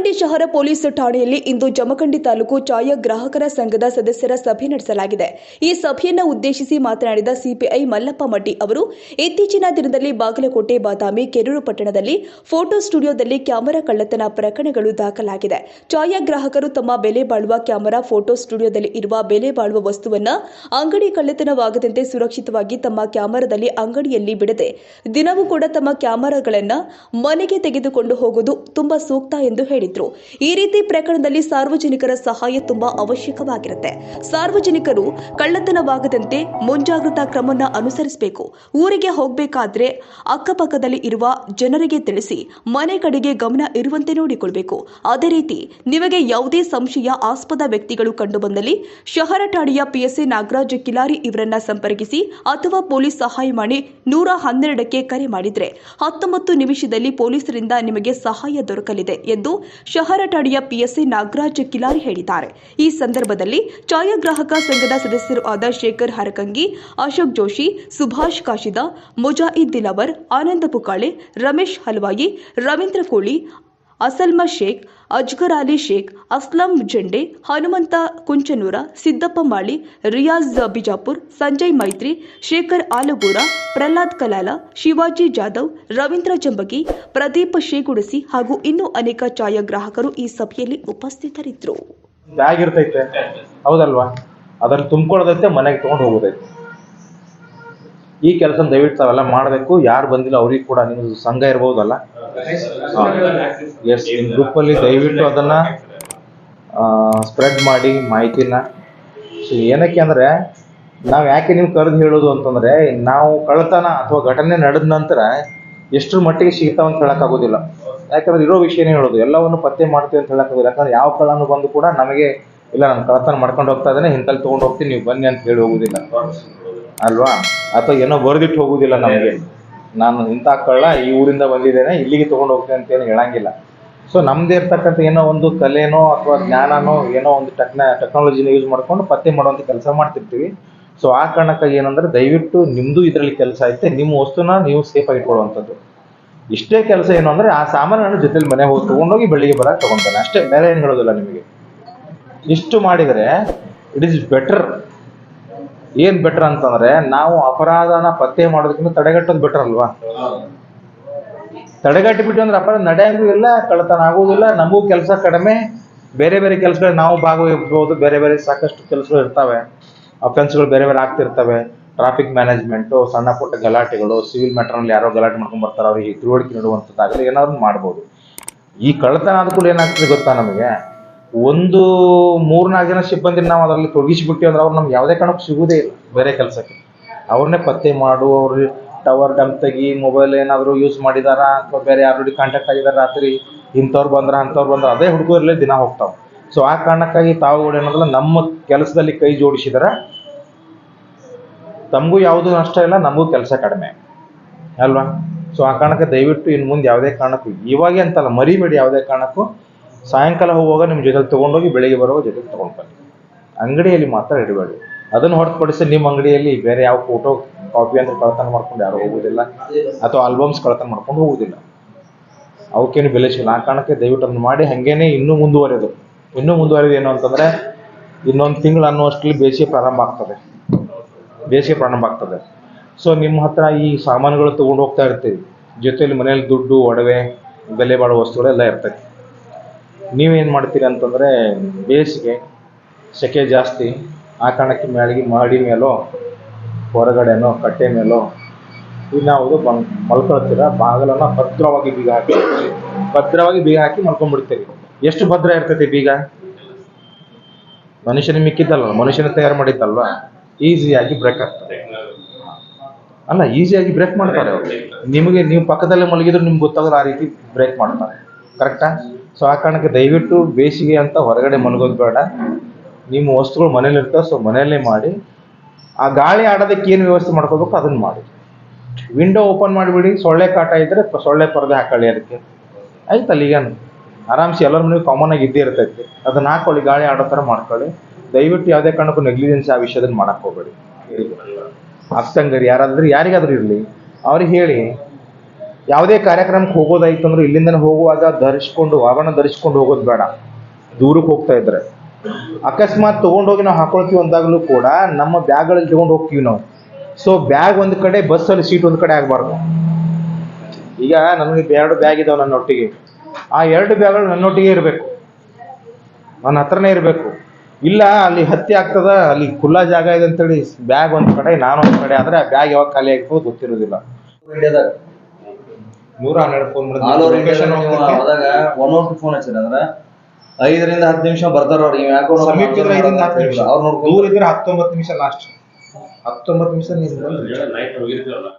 ಜಮಖಂಡಿ ಶಹರ ಪೊಲೀಸ್ ಠಾಣೆಯಲ್ಲಿ ಇಂದು ಜಮಖಂಡಿ ತಾಲೂಕು ಛಾಯಾಗ್ರಾಹಕರ ಸಂಘದ ಸದಸ್ಯರ ಸಭೆ ನಡೆಸಲಾಗಿದೆ. ಈ ಸಭೆಯನ್ನು ಉದ್ದೇಶಿಸಿ ಮಾತನಾಡಿದ ಸಿಪಿಐ ಮಲ್ಲಪ್ಪ ಮಡ್ಡಿ ಅವರು, ಇತ್ತೀಚಿನ ದಿನದಲ್ಲಿ ಬಾಗಲಕೋಟೆ ಬಾದಾಮಿ, ಕೆರೂರು ಪಟ್ಟಣದಲ್ಲಿ ಫೋಟೋ ಸ್ಟುಡಿಯೋದಲ್ಲಿ ಕ್ಯಾಮೆರಾ ಕಳ್ಳತನ ಪ್ರಕರಣಗಳು ದಾಖಲಾಗಿದೆ. ಛಾಯಾಗ್ರಾಹಕರು ತಮ್ಮ ಬೆಲೆ ಬಾಳುವ ಕ್ಯಾಮೆರಾ ಫೋಟೋ ಸ್ಟುಡಿಯೋದಲ್ಲಿ ಇರುವ ಬೆಲೆ ಬಾಳುವ ವಸ್ತುವನ್ನ ಅಂಗಡಿ ಕಳ್ಳತನವಾಗದಂತೆ ಸುರಕ್ಷಿತವಾಗಿ ತಮ್ಮ ಕ್ಯಾಮೆರಾದಲ್ಲಿ ಅಂಗಡಿಯಲ್ಲಿ ಬಿಡದೆ, ದಿನವೂ ಕೂಡ ತಮ್ಮ ಕ್ಯಾಮೆರಾಗಳನ್ನ ಮನೆಗೆ ತೆಗೆದುಕೊಂಡು ಹೋಗುವುದು ತುಂಬಾ ಸೂಕ್ತ ಎಂದು ಹೇಳಿದ್ರು. ಈ ರೀತಿ ಪ್ರಕರಣದಲ್ಲಿ ಸಾರ್ವಜನಿಕರ ಸಹಾಯ ತುಂಬಾ ಅವಶ್ಯಕವಾಗಿರುತ್ತೆ. ಸಾರ್ವಜನಿಕರು ಕಳ್ಳತನವಾಗದಂತೆ ಮುಂಜಾಗ್ರತಾ ಕ್ರಮವನ್ನು ಅನುಸರಿಸಬೇಕು. ಊರಿಗೆ ಹೋಗಬೇಕಾದ್ರೆ ಅಕ್ಕಪಕ್ಕದಲ್ಲಿ ಇರುವ ಜನರಿಗೆ ತಿಳಿಸಿ, ಮನೆ ಕಡೆಗೆ ಗಮನ ಇರುವಂತೆ ನೋಡಿಕೊಳ್ಬೇಕು. ಅದೇ ರೀತಿ ನಿಮಗೆ ಯಾವುದೇ ಸಂಶಯ ಆಸ್ಪದ ವ್ಯಕ್ತಿಗಳು ಕಂಡುಬಂದಲ್ಲಿ ಶಹರ ಠಾಣೆಯ ಪಿಎಸ್ಎ ನಾಗರಾಜ್ ಕಿಲಾರಿ ಇವರನ್ನ ಸಂಪರ್ಕಿಸಿ ಅಥವಾ ಪೊಲೀಸ್ ಸಹಾಯವಾಣಿ ನೂರ ಹನ್ನೆರಡಕ್ಕೆ ಕರೆ ಮಾಡಿದ್ರೆ ಹತ್ತೊಂಬತ್ತು ನಿಮಿಷದಲ್ಲಿ ಪೊಲೀಸರಿಂದ ನಿಮಗೆ ಸಹಾಯ ದೊರಕಲಿದೆ ಎಂದು ಶಹರ ಠಾಣೆಯ ಪಿಎಸ್ಸಿ ನಾಗರಾಜ್ ಕಿಲಾರಿ ಹೇಳಿದ್ದಾರೆ. ಈ ಸಂದರ್ಭದಲ್ಲಿ ಛಾಯಾಗ್ರಾಹಕ ಸಂಘದ ಸದಸ್ಯರು ಆದ ಶೇಖರ್ ಹರಕಂಗಿ, ಅಶೋಕ್ ಜೋಶಿ, ಸುಭಾಷ್ ಕಾಶಿದ ಮುಜಾಹಿದ್ ದಿಲವರ್ ಆನಂದ ಪುಕಾಳೆ, ರಮೇಶ್ ಹಲ್ವಾಯಿ, ರವೀಂದ್ರ ಕೋಳಿ ಅಸಲ್ಮಾ ಶೇಖ್, ಅಜ್ಗರ್ ಅಲಿ ಶೇಖ್, ಅಸ್ಲಂ ಜಂಡೆ, ಹನುಮಂತ ಕುಂಚನೂರ, ಸಿದ್ದಪ್ಪ ಮಾಳಿ, ರಿಯಾಜ್ ಬಿಜಾಪುರ್, ಸಂಜಯ್ ಮೈತ್ರಿ, ಶೇಖರ್ ಆಲಗೂರ, ಪ್ರಹ್ಲಾದ್ ಕಲಾಲ, ಶಿವಾಜಿ ಜಾಧವ್, ರವೀಂದ್ರ ಜಂಬಗಿ, ಪ್ರದೀಪ್ ಶೇಗುಡಸಿ ಹಾಗೂ ಇನ್ನೂ ಅನೇಕ ಛಾಯಾಗ್ರಾಹಕರು ಈ ಸಭೆಯಲ್ಲಿ ಉಪಸ್ಥಿತರಿದ್ದರು. ಇರ್ತೈತೆ. ಹೌದಲ್ವಾ? ಅದನ್ನು ತುಂಬ್ಕೊಳ್ಳೋದೈತೆ, ಮನೆಗೆ ತೊಗೊಂಡು ಹೋಗೋದೈತೆ. ಈ ಕೆಲಸ ದಯವಿಟ್ಟು ತಾವೆಲ್ಲ ಮಾಡಬೇಕು. ಯಾರು ಬಂದಿಲ್ಲ ಅವ್ರಿಗೆ ಕೂಡ ನಿಮ್ದು ಸಂಘ ಇರ್ಬೋದಲ್ಲ? ಎಸ್ ನಿಮ್ಮ ಗ್ರೂಪಲ್ಲಿ ದಯವಿಟ್ಟು ಅದನ್ನು ಸ್ಪ್ರೆಡ್ ಮಾಡಿ ಮಾಹಿತಿನ. ಸೊ ಏನಕ್ಕೆ ಅಂದರೆ, ನಾವು ಯಾಕೆ ನಿಮ್ಗೆ ಕರೆದು ಹೇಳೋದು ಅಂತಂದರೆ, ನಾವು ಕಳ್ಳತನ ಅಥವಾ ಘಟನೆ ನಡೆದ ನಂತರ ಎಷ್ಟರ ಮಟ್ಟಿಗೆ ಸಿಗ್ತಾವ ಅಂತ ಹೇಳೋಕ್ಕಾಗೋದಿಲ್ಲ ಯಾಕಂದ್ರೆ ಇರೋ ವಿಷಯನೇ ಹೇಳೋದು, ಎಲ್ಲವನ್ನು ಪತ್ತೆ ಮಾಡ್ತೀವಿ ಅಂತ ಹೇಳೋಕ್ಕಾಗೋದಿಲ್ಲ. ಯಾಕಂದ್ರೆ ಯಾವ ಕಳ್ಳನು ಬಂದು ಕೂಡ ನಮಗೆ, ಇಲ್ಲ, ನಾನು ಕಳತನ ಮಾಡ್ಕೊಂಡು ಹೋಗ್ತಾ ಇದ್ದಾನೆ ಹಿಂತಲ್ಲಿ ತೊಗೊಂಡು ಹೋಗ್ತೀನಿ, ನೀವು ಬನ್ನಿ ಅಂತ ಹೇಳಿ ಹೋಗೋದಿಲ್ಲ. ಅಲ್ವಾ? ಅಥವಾ ಏನೋ ಬರೆದಿಟ್ಟು ಹೋಗುದಿಲ್ಲ ನಮಗೆ. ನಾನು ಇಂಥ ಕಳ್ಳ ಈ ಊರಿಂದ ಬಂದಿದ್ದೇನೆ ಇಲ್ಲಿಗೆ ತಗೊಂಡು ಹೋಗ್ತೇನೆ ಅಂತ ಏನು ಹೇಳಂಗಿಲ್ಲ. ಸೊ ನಮ್ಮದೇ ಇರ್ತಕ್ಕಂಥ ಏನೋ ಒಂದು ಕಲೆನೋ ಅಥವಾ ಜ್ಞಾನನೋ ಏನೋ ಒಂದು ಟೆಕ್ನ ಟೆಕ್ನಾಲಜಿನ ಯೂಸ್ ಮಾಡ್ಕೊಂಡು ಪತ್ತೆ ಮಾಡುವಂಥ ಕೆಲಸ ಮಾಡ್ತಿರ್ತೀವಿ. ಸೊ ಆ ಕಾರಣಕ್ಕಾಗಿ ಏನಂದ್ರೆ ದಯವಿಟ್ಟು ನಿಮ್ಮದು ಇದರಲ್ಲಿ ಕೆಲಸ ಐತೆ ನಿಮ್ಮ ವಸ್ತುನ ನೀವು ಸೇಫಾಗಿ ಇಟ್ಕೊಳ್ಳುವಂಥದ್ದು. ಇಷ್ಟೇ ಕೆಲಸ ಏನು ಅಂದರೆ ಆ ಸಾಮಾನನ್ನು ಜೊತೆಲಿ ಮನೆ ಹೋಗಿ ತೊಗೊಂಡೋಗಿ ಬೆಳಿಗ್ಗೆ ಬರೋಕೆ ತೊಗೊತಾನೆ. ಅಷ್ಟೇ ಬೇರೆ ಏನು ಹೇಳೋದಿಲ್ಲ ನಿಮಗೆ. ಇಷ್ಟು ಮಾಡಿದರೆ ಇಟ್ ಇಸ್ ಬೆಟರ್ ಏನ್ ಬೆಟರ್ ಅಂತಂದ್ರೆ ನಾವು ಅಪರಾಧನ ಪತ್ತೆ ಮಾಡೋದಕ್ಕಿಂತ ತಡೆಗಟ್ಟೋದು ಬೆಟರ್ ಅಲ್ವಾ? ತಡೆಗಟ್ಟಿ ಬಿಟ್ಟು ಅಂದ್ರೆ ಅಪರಾಧ ನಡೆಯಂಗೂ ಇಲ್ಲ, ಕಳ್ಳತನ ಆಗೋದಿಲ್ಲ ನಮಗೂ ಕೆಲಸ ಕಡಿಮೆ, ಬೇರೆ ಬೇರೆ ಕೆಲಸಗಳು ನಾವು ಭಾಗವಹಿಸ್ಬೋದು ಬೇರೆ ಬೇರೆ ಸಾಕಷ್ಟು ಕೆಲಸಗಳು ಇರ್ತವೆ ಅಫೆನ್ಸ್ಗಳು ಬೇರೆ ಬೇರೆ ಆಗ್ತಿರ್ತವೆ ಟ್ರಾಫಿಕ್ ಮ್ಯಾನೇಜ್ಮೆಂಟು ಸಣ್ಣ ಪುಟ್ಟ ಗಲಾಟೆಗಳು ಸಿವಿಲ್ ಮ್ಯಾಟರ್ನಲ್ಲಿ ಯಾರೋ ಗಲಾಟೆ ಮಾಡ್ಕೊಂಡು ಬರ್ತಾರೆ, ಅವ್ರಿಗೆ ತಿಳುವಳಿಕೆ ನೀಡುವಂಥದ್ದಾಗಲಿ ಏನಾದ್ರು ಮಾಡ್ಬೋದು. ಈ ಕಳ್ಳತನ ಆದ ಕೂಡ ಏನಾಗ್ತದೆ ಗೊತ್ತಾ ನಮಗೆ? ಒಂದು ಮೂರ್ನಾಲ್ಕು ಜನ ಸಿಬ್ಬಂದಿ ನಾವು ಅದರಲ್ಲಿ ತೊಡಗಿಸಿಬಿಟ್ಟಿವಿ ಅಂದ್ರೆ ಅವ್ರು ನಮ್ಗೆ ಯಾವುದೇ ಕಾರಣಕ್ಕೂ ಸಿಗುವುದೇ ಇಲ್ಲ ಬೇರೆ ಕೆಲಸಕ್ಕೆ. ಅವ್ರನ್ನೇ ಪತ್ತೆ ಮಾಡು, ಅವ್ರ ಟವರ್ ಡಂಪ್ ತೆಗಿ ಮೊಬೈಲ್ ಏನಾದರೂ ಯೂಸ್ ಮಾಡಿದಾರ ಅಥವಾ ಬೇರೆ ಯಾರು ಕಾಂಟ್ಯಾಕ್ಟ್ ಆಗಿದಾರ ರಾತ್ರಿ, ಇಂಥವ್ರು ಬಂದ್ರ, ಅಂಥವ್ರು ಬಂದ್ರ, ಅದೇ ಹುಡುಗರಲ್ಲೇ ದಿನ ಹೋಗ್ತಾವೆ. ಸೊ ಆ ಕಾರಣಕ್ಕಾಗಿ ತಾವುಗಳು ಏನಂದ್ರೆ ನಮ್ಮ ಕೆಲಸದಲ್ಲಿ ಕೈ ಜೋಡಿಸಿದಾರ. ತಮಗೂ ಯಾವುದೂ ನಷ್ಟ ಇಲ್ಲ, ನಮಗೂ ಕೆಲಸ ಕಡಿಮೆ. ಅಲ್ವಾ? ಸೊ ಆ ಕಾರಣಕ್ಕೆ ದಯವಿಟ್ಟು ಇನ್ನು ಮುಂದೆ ಯಾವುದೇ ಕಾರಣಕ್ಕೂ, ಇವಾಗೇ ಅಂತಲ್ಲ, ಮರಿಬೇಡಿ ಯಾವುದೇ ಕಾರಣಕ್ಕೂ. ಸಾಯಂಕಾಲ ಹೋಗುವಾಗ ನಿಮ್ಮ ಜೊತೆಲಿ ತೊಗೊಂಡೋಗಿ ಬೆಳಿಗ್ಗೆ ಬರುವಾಗ ಜೊತೆಗೆ ತೊಗೊಂಡು ಬನ್ನಿ. ಅಂಗಡಿಯಲ್ಲಿ ಮಾತ್ರ ಇಡಬೇಡಿ. ಅದನ್ನು ಹೊರತುಪಡಿಸಿ ನಿಮ್ಮ ಅಂಗಡಿಯಲ್ಲಿ ಬೇರೆ ಯಾವ ಫೋಟೋ ಕಾಪಿ ಅಂತ ಕಳ್ತನ ಮಾಡ್ಕೊಂಡು ಯಾರು ಹೋಗುವುದಿಲ್ಲ ಅಥವಾ ಆಲ್ಬಮ್ಸ್ ಕಳ್ತನ ಮಾಡ್ಕೊಂಡು ಹೋಗುವುದಿಲ್ಲ. ಅವಕ್ಕೇನು ಬೆಲೆ ಸಿಗಲ್ಲ. ಆ ಕಾರಣಕ್ಕೆ ದಯವಿಟ್ಟು ಅದನ್ನು ಮಾಡಿ. ಹಾಗೇನೆ ಇನ್ನೂ ಮುಂದುವರೆದು. ಇನ್ನೂ ಮುಂದುವರೆದು ಏನು ಅಂತಂದರೆ ಇನ್ನೊಂದು ತಿಂಗಳು ಅನ್ನುವಷ್ಟರಲ್ಲಿ ಬೇಸಿಗೆ ಪ್ರಾರಂಭ ಆಗ್ತದೆ. ಬೇಸಿಗೆ ಪ್ರಾರಂಭ ಆಗ್ತದೆ. ಸೊ ನಿಮ್ಮ ಹತ್ರ ಈ ಸಾಮಾನುಗಳು ತೊಗೊಂಡು ಹೋಗ್ತಾ ಇರ್ತೀವಿ. ಜೊತೆಯಲ್ಲಿ ಮನೇಲಿ ದುಡ್ಡು, ಒಡವೆ, ಬೆಲೆ ಬಾಳೋ ವಸ್ತುಗಳೆಲ್ಲ ಇರ್ತೈತಿ. ನೀವೇನು ಮಾಡ್ತೀರಿ ಅಂತಂದರೆ ಬೇಸಿಗೆ, ಸೆಕೆ ಜಾಸ್ತಿ, ಆ ಕಾರಣಕ್ಕೆ ಮ್ಯಾಳಿಗೆ ಮಾಡಿ ಮೇಲೋ, ಹೊರಗಡೆನೋ, ಕಟ್ಟೆ ಮೇಲೋ ಇನ್ನಾವುದು ಬಂದು ಮಲ್ಕೊಳ್ತೀರ, ಬಾಗಿಲನ್ನು ಭದ್ರವಾಗಿ ಬೀಗ ಹಾಕಿ, ಭದ್ರವಾಗಿ ಬೀಗ ಹಾಕಿ ಮಲ್ಕೊಂಡ್ಬಿಡ್ತೀರಿ. ಎಷ್ಟು ಭದ್ರ ಇರ್ತೈತಿ ಬೀಗ? ಮನುಷ್ಯನ ಮಿಕ್ಕಿದ್ದಲ್ಲ ಮನುಷ್ಯನ ತಯಾರು ಮಾಡಿದ್ದಲ್ವಾ? ಈಸಿಯಾಗಿ ಬ್ರೇಕ್ ಆಗ್ತದೆ. ಅಲ್ಲ, ಈಸಿಯಾಗಿ ಬ್ರೇಕ್ ಮಾಡ್ತಾರೆ ಅವರು. ನಿಮಗೆ ನೀವು ಪಕ್ಕದಲ್ಲೇ ಮಲಗಿದ್ರು ನಿಮ್ಗೆ ಗೊತ್ತಾಗಲ್ಲ ಆ ರೀತಿ ಬ್ರೇಕ್ ಮಾಡ್ತಾರೆ. ಕರೆಕ್ಟಾ ಸೊ ಆ ಕಾರಣಕ್ಕೆ ದಯವಿಟ್ಟು ಬೇಸಿಗೆ ಅಂತ ಹೊರಗಡೆ ಮಲಗೋದು ಬೇಡ ನಿಮ್ಮ ವಸ್ತುಗಳು ಮನೇಲಿ ಇರ್ತವೆ ಸೊ ಮನೆಯಲ್ಲೇ ಮಾಡಿ. ಆ ಗಾಳಿ ಆಡೋದಕ್ಕೆ ಏನು ವ್ಯವಸ್ಥೆ ಮಾಡ್ಕೋಬೇಕು ಅದನ್ನ ಮಾಡಿ. ವಿಂಡೋ ಓಪನ್ ಮಾಡಿಬಿಡಿ. ಸೊಳ್ಳೆ ಕಾಟ ಇದ್ದರೆ ಸೊಳ್ಳೆ ಪರದೆ ಹಾಕೊಳ್ಳಿ ಅದಕ್ಕೆ. ಆಯ್ತು ಅಲ್ಲಿಗೇನು ಆರಾಮ್ಸೆ ಎಲ್ಲರ ಮನೆಗೂ ಕಾಮನ್ ಆಗಿ ಇದ್ದೇ ಇರ್ತೈತಿ. ಅದನ್ನ ಹಾಕೊಳ್ಳಿ, ಗಾಳಿ ಆಡೋ ಥರ ಮಾಡ್ಕೊಳ್ಳಿ. ದಯವಿಟ್ಟು ಯಾವುದೇ ಕಾರಣಕ್ಕೂ ನೆಗ್ಲಿಜೆನ್ಸ್ ಆ ವಿಷಯದಲ್ಲಿ ಮಾಡಕ್ಕೆ ಹೋಗಬೇಡಿ. ಅಕ್ಕಂಗರಿ ಯಾರಾದ್ರೂ, ಯಾರಿಗಾದ್ರೂ ಇರಲಿ. ಅವ್ರಿಗೆ ಹೇಳಿ. ಯಾವುದೇ ಕಾರ್ಯಕ್ರಮಕ್ಕೆ ಹೋಗೋದಾಯ್ತು ಅಂದ್ರೆ ಇಲ್ಲಿಂದನೇ ಹೋಗುವಾಗ ಧರಿಸ್ಕೊಂಡು ಆಭರಣ ಧರಿಸ್ಕೊಂಡು ಹೋಗೋದು ಬೇಡ. ದೂರಕ್ಕೆ ಹೋಗ್ತಾ ಇದ್ರೆ. ಅಕಸ್ಮಾತ್ ತೊಗೊಂಡೋಗಿ ನಾವು ಹಾಕೊಳ್ತೀವಿ ಅಂದಾಗಲೂ ಕೂಡ ನಮ್ಮ ಬ್ಯಾಗ್ಗಳಲ್ಲಿ ತಗೊಂಡು ಹೋಗ್ತೀವಿ ನಾವು. ಸೊ ಬ್ಯಾಗ್ ಒಂದು ಕಡೆ ಬಸ್ಸಲ್ಲಿ ಸೀಟ್ ಒಂದು ಕಡೆ ಆಗಬಾರ್ದು. ಈಗ ನನಗೆ ಎರಡು ಬ್ಯಾಗ್ ಇದಾವೆ ನನ್ನ ಒಟ್ಟಿಗೆ ಆ ಎರಡು ಬ್ಯಾಗ್ಗಳು ನನ್ನೊಟ್ಟಿಗೆ ಇರಬೇಕು. ನನ್ನ ಹತ್ರನೇ ಇರಬೇಕು. ಇಲ್ಲ, ಅಲ್ಲಿ ಹತ್ತಿ ಆಗ್ತದ, ಅಲ್ಲಿ ಖುಲ್ಲಾ ಜಾಗ ಇದೆ ಅಂತೇಳಿ ಬ್ಯಾಗ್ ಒಂದು ಕಡೆ ನಾನು ಒಂದು ಕಡೆ, ಆದರೆ ಆ ಬ್ಯಾಗ್ ಯಾವಾಗ ಖಾಲಿ ಆಗ್ತದೆ ಗೊತ್ತಿರೋದಿಲ್ಲ. ನೂರ ಹನ್ನೆರಡು ಫೋನ್ ಆಲ್ ಓವರ್ ಇಂಡಿಯಾದಾಗ ನೀವು ಹೋದಾಗ ಒನ್ ಓ ಫೋನ್ ಐದರಿಂದ ಹತ್ತು ನಿಮಿಷ ಬರ್ತಾರ ಅವ್ರಿಗೆ ಯಾಕೋ ಸಮೀಪ ಇದ್ರೆ ಐದರಿಂದ ಹತ್ತು ನಿಮಿಷ. ಅವ್ರು ನೋಡ್ಕೊಂಡು ದೂರ ಇದ್ರೆ ಹತ್ತೊಂಬತ್ತು ನಿಮಿಷ ಲಾಸ್ಟ್ ಹತ್ತೊಂಬತ್ತು ನಿಮಿಷ ನೀವು